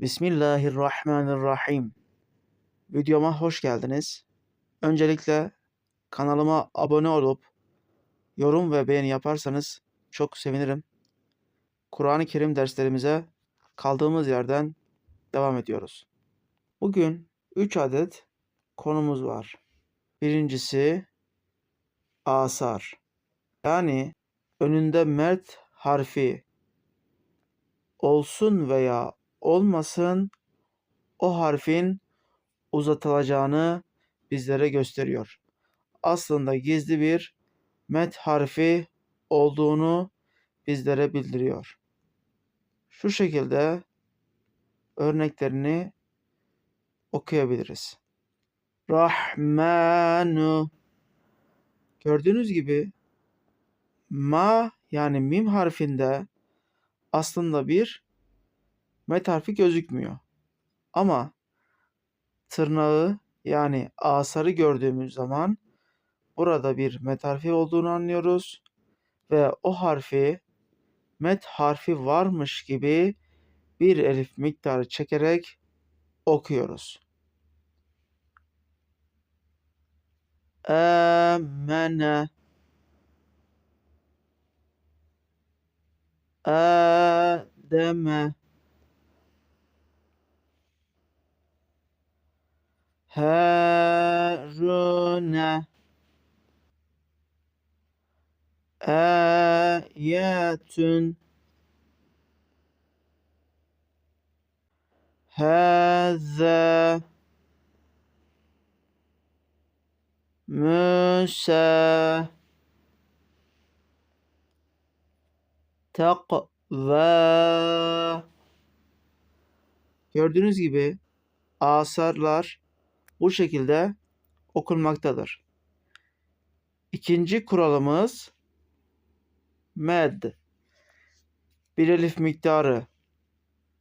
Bismillahirrahmanirrahim. Videoma hoş geldiniz. Öncelikle kanalıma abone olup yorum ve beğeni yaparsanız çok sevinirim. Kur'an-ı Kerim derslerimize kaldığımız yerden devam ediyoruz. Bugün 3 adet konumuz var. Birincisi asar. Yani önünde mert harfi olsun veya olmasın o harfin uzatılacağını bizlere gösteriyor. Aslında gizli bir met harfi olduğunu bizlere bildiriyor. Şu şekilde örneklerini okuyabiliriz. Rahmanu Gördüğünüz gibi ma yani mim harfinde aslında bir met harfi gözükmüyor. Ama tırnağı yani asarı gördüğümüz zaman burada bir met harfi olduğunu anlıyoruz ve o harfi met harfi varmış gibi bir elif miktarı çekerek okuyoruz. Amene Ademe Harune Ayetün Hâzâ Musa. Takva Gördüğünüz gibi asarlar bu şekilde okunmaktadır. İkinci kuralımız med. Bir elif miktarı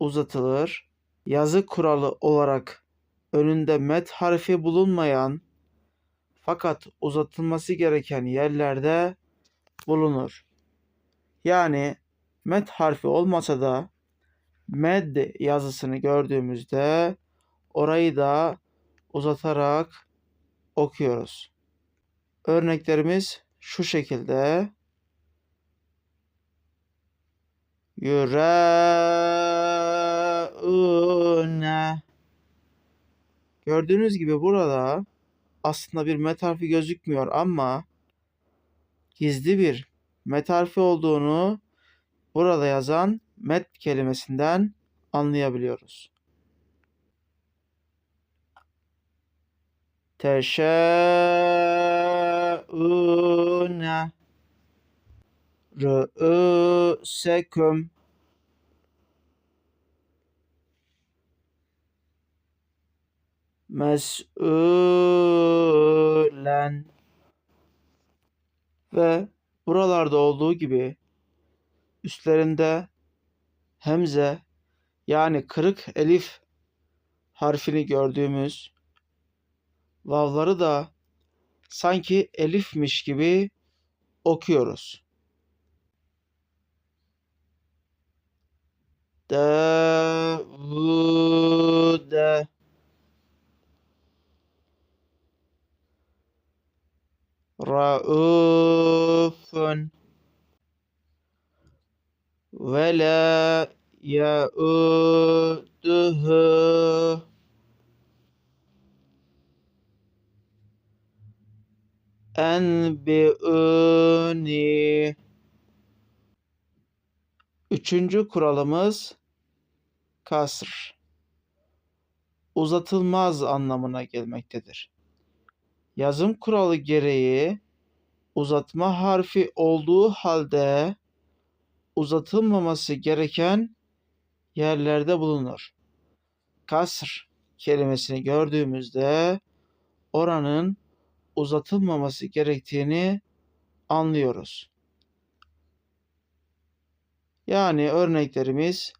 uzatılır. Yazı kuralı olarak önünde med harfi bulunmayan fakat uzatılması gereken yerlerde bulunur. Yani med harfi olmasa da med yazısını gördüğümüzde orayı da uzatarak okuyoruz. Örneklerimiz şu şekilde. Yüreğune Gördüğünüz gibi burada aslında bir met gözükmüyor ama gizli bir met olduğunu burada yazan met kelimesinden anlayabiliyoruz. Teşâ'ûne rü'ûseküm mes'ûlen. Ve buralarda olduğu gibi üstlerinde hemze yani kırık elif harfini gördüğümüz vavları da sanki elifmiş gibi okuyoruz. Davude Raufun. Ve la yauduhu enbi'uni Üçüncü kuralımız kasr. Uzatılmaz anlamına gelmektedir. Yazım kuralı gereği uzatma harfi olduğu halde uzatılmaması gereken yerlerde bulunur. Kasr kelimesini gördüğümüzde oranın uzatılmaması gerektiğini anlıyoruz. Yani örneklerimiz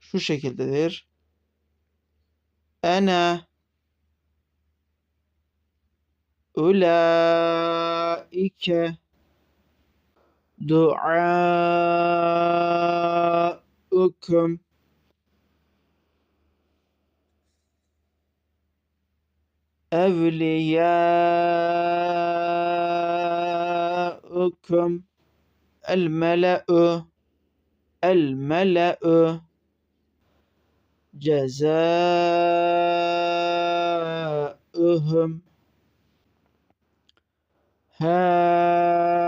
şu şekildedir. Ene ulaike duaukum أولياؤكم الملأ الملأ جزاؤهم هؤلاء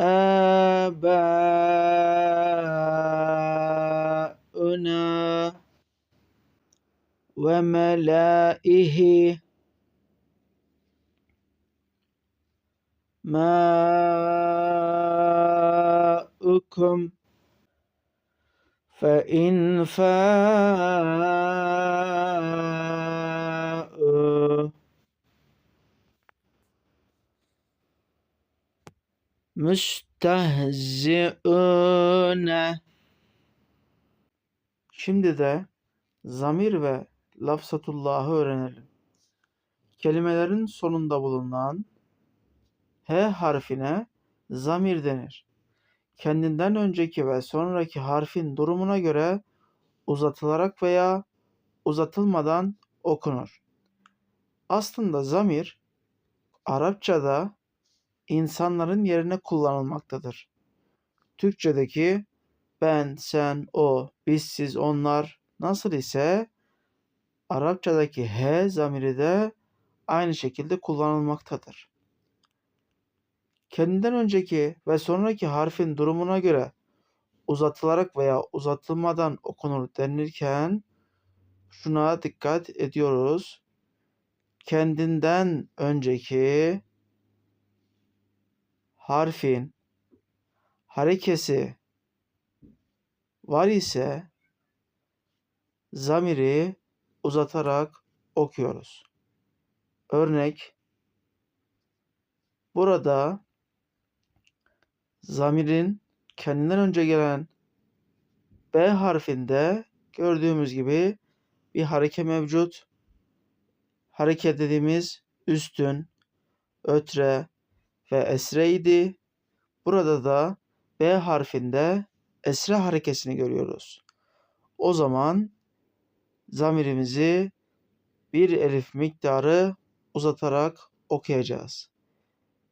آباؤهم ربنا وملائه ماؤكم فإن فاءوا مستهزئون Şimdi de zamir ve lafzatullahı öğrenelim. Kelimelerin sonunda bulunan H harfine zamir denir. Kendinden önceki ve sonraki harfin durumuna göre uzatılarak veya uzatılmadan okunur. Aslında zamir Arapçada insanların yerine kullanılmaktadır. Türkçedeki ben, sen, o, biz, siz, onlar nasıl ise Arapçadaki he zamiri de aynı şekilde kullanılmaktadır. Kendinden önceki ve sonraki harfin durumuna göre uzatılarak veya uzatılmadan okunur denilirken şuna dikkat ediyoruz. Kendinden önceki harfin harekesi var ise zamiri uzatarak okuyoruz. Örnek burada zamirin kendinden önce gelen B harfinde gördüğümüz gibi bir hareke mevcut. Hareket dediğimiz üstün, ötre ve esreydi. Burada da B harfinde esre harekesini görüyoruz. O zaman zamirimizi bir elif miktarı uzatarak okuyacağız.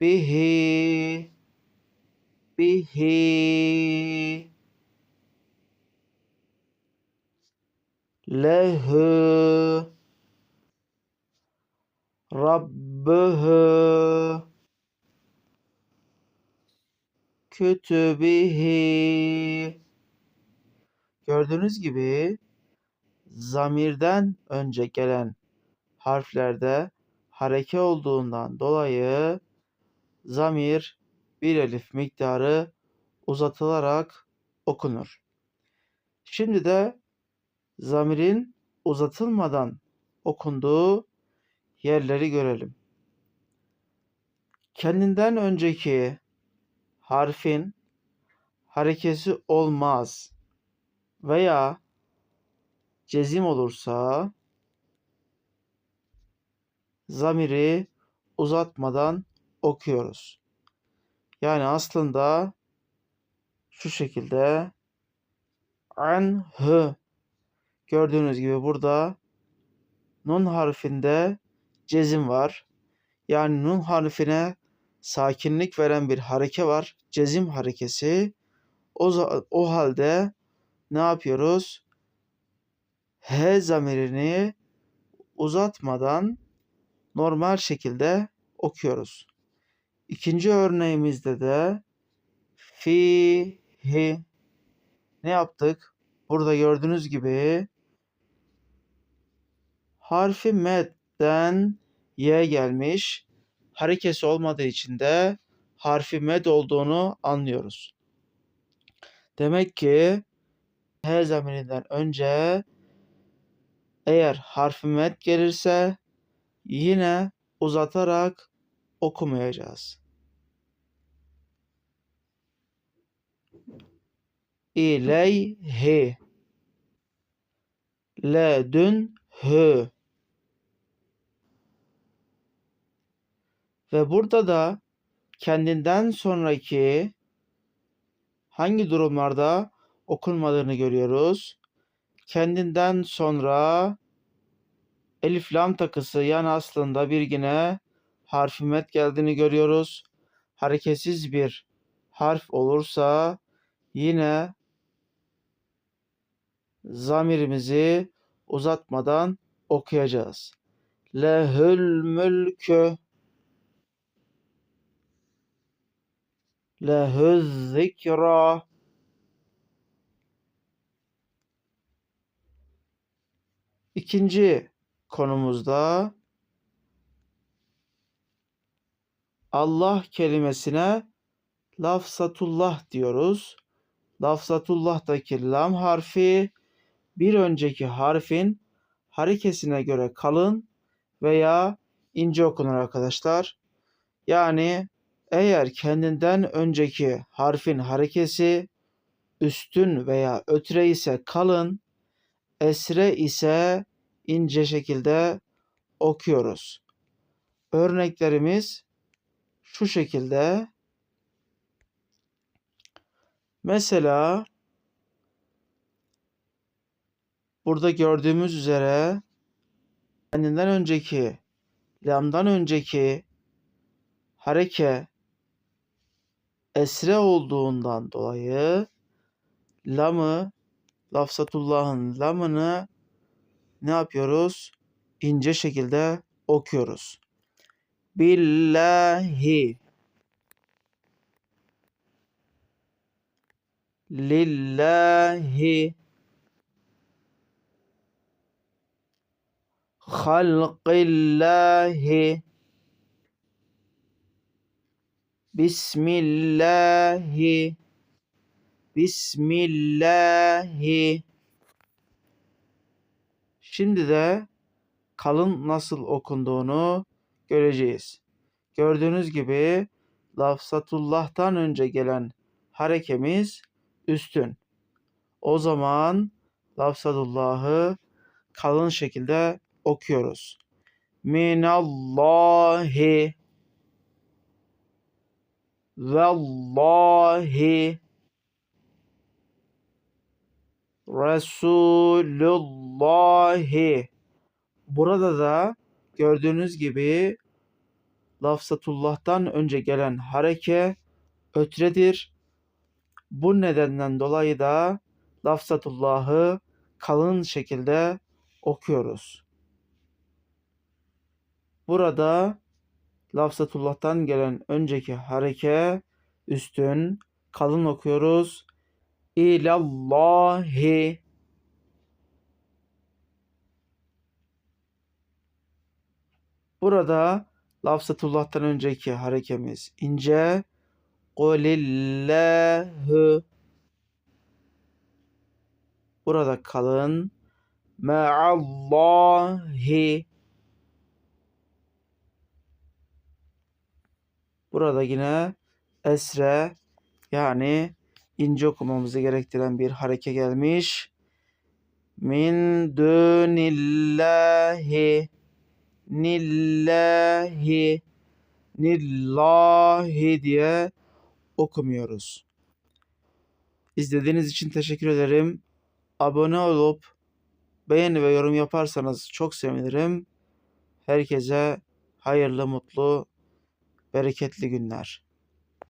Bihi bihi lehu rabbuhu kütübihi Gördüğünüz gibi zamirden önce gelen harflerde hareke olduğundan dolayı zamir bir elif miktarı uzatılarak okunur. Şimdi de zamirin uzatılmadan okunduğu yerleri görelim. Kendinden önceki harfin harekesi olmaz veya cezim olursa zamiri uzatmadan okuyoruz. Yani aslında şu şekilde an hı gördüğünüz gibi burada nun harfinde cezim var. Yani nun harfine sakinlik veren bir hareke var. Cezim harekesi. O, o halde ne yapıyoruz? H zamirini uzatmadan normal şekilde okuyoruz. İkinci örneğimizde de fihi ne yaptık? Burada gördüğünüz gibi harfi medden y gelmiş. Harekesi olmadığı için de harfi med olduğunu anlıyoruz. Demek ki H zamirinden önce eğer harfi med gelirse yine uzatarak okumayacağız. İleyhi ledünhü ve burada da kendinden sonraki hangi durumlarda okunmadığını görüyoruz. Kendinden sonra elif lam takısı yani aslında bir yine harfi met geldiğini görüyoruz. Hareketsiz bir harf olursa yine zamirimizi uzatmadan okuyacağız. Lehül mülkü lehüz zikra İkinci konumuzda Allah kelimesine lafzatullah diyoruz. Lafzatullah'taki lam harfi bir önceki harfin harekesine göre kalın veya ince okunur arkadaşlar. Yani eğer kendinden önceki harfin harekesi üstün veya ötre ise kalın, esre ise ince şekilde okuyoruz. Örneklerimiz şu şekilde. Mesela burada gördüğümüz üzere kendinden önceki lamdan önceki hareke esre olduğundan dolayı lamı lafzatullah'ın lamını ne yapıyoruz? İnce şekilde okuyoruz. Billahi lillahi halqillahi bismillahi bismillahi Şimdi de kalın nasıl okunduğunu göreceğiz. Gördüğünüz gibi lafzatullah'tan önce gelen harekemiz üstün. O zaman lafzatullah'ı kalın şekilde okuyoruz. Minallahi Vallahi Resulullahi Burada da gördüğünüz gibi lafzatullah'tan önce gelen hareke ötredir. Bu nedenden dolayı da lafzatullah'ı kalın şekilde okuyoruz. Burada lafzatullah'tan gelen önceki hareke üstün kalın okuyoruz. İlallahi Burada lafzatullah'tan önceki harekemiz ince. Kulillahu Burada kalın. Ma'allahi Burada yine esre yani ince okumamızı gerektiren bir hareke gelmiş. Min dunillahi nillahi nillahi diye okumuyoruz. İzlediğiniz için teşekkür ederim. Abone olup beğeni ve yorum yaparsanız çok sevinirim. Herkese hayırlı, mutlu, bereketli günler.